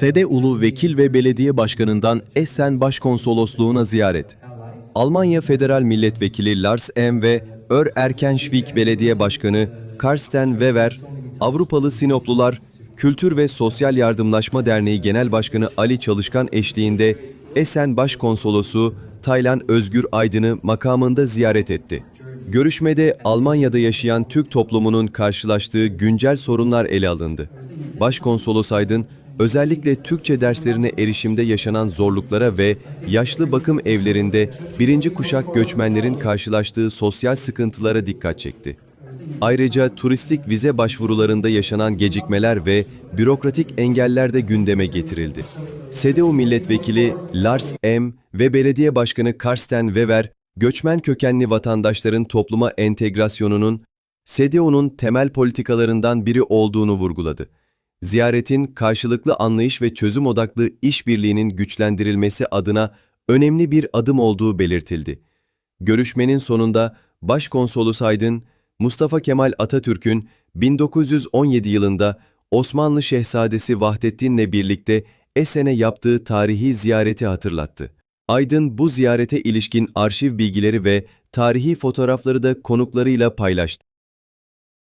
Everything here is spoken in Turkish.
Sede Ulu Vekil ve Belediye Başkanı'ndan Essen Başkonsolosluğu'na ziyaret. Almanya Federal Milletvekili Lars M. ve Ör Erkenschwick Belediye Başkanı Karsten Weber, Avrupalı Sinoplular, Kültür ve Sosyal Yardımlaşma Derneği Genel Başkanı Ali Çalışkan eşliğinde Essen Başkonsolosu Taylan Özgür Aydın'ı makamında ziyaret etti. Görüşmede Almanya'da yaşayan Türk toplumunun karşılaştığı güncel sorunlar ele alındı. Başkonsolos Aydın, özellikle Türkçe derslerine erişimde yaşanan zorluklara ve yaşlı bakım evlerinde birinci kuşak göçmenlerin karşılaştığı sosyal sıkıntılara dikkat çekti. Ayrıca turistik vize başvurularında yaşanan gecikmeler ve bürokratik engeller de gündeme getirildi. SEDEU milletvekili Lars M. ve belediye başkanı Karsten Weber, göçmen kökenli vatandaşların topluma entegrasyonunun SEDEU'nun temel politikalarından biri olduğunu vurguladı. Ziyaretin karşılıklı anlayış ve çözüm odaklı işbirliğinin güçlendirilmesi adına önemli bir adım olduğu belirtildi. Görüşmenin sonunda Başkonsolos Aydın, Mustafa Kemal Atatürk'ün 1917 yılında Osmanlı Şehzadesi Vahdettin'le birlikte Esen'e yaptığı tarihi ziyareti hatırlattı. Aydın bu ziyarete ilişkin arşiv bilgileri ve tarihi fotoğrafları da konuklarıyla paylaştı.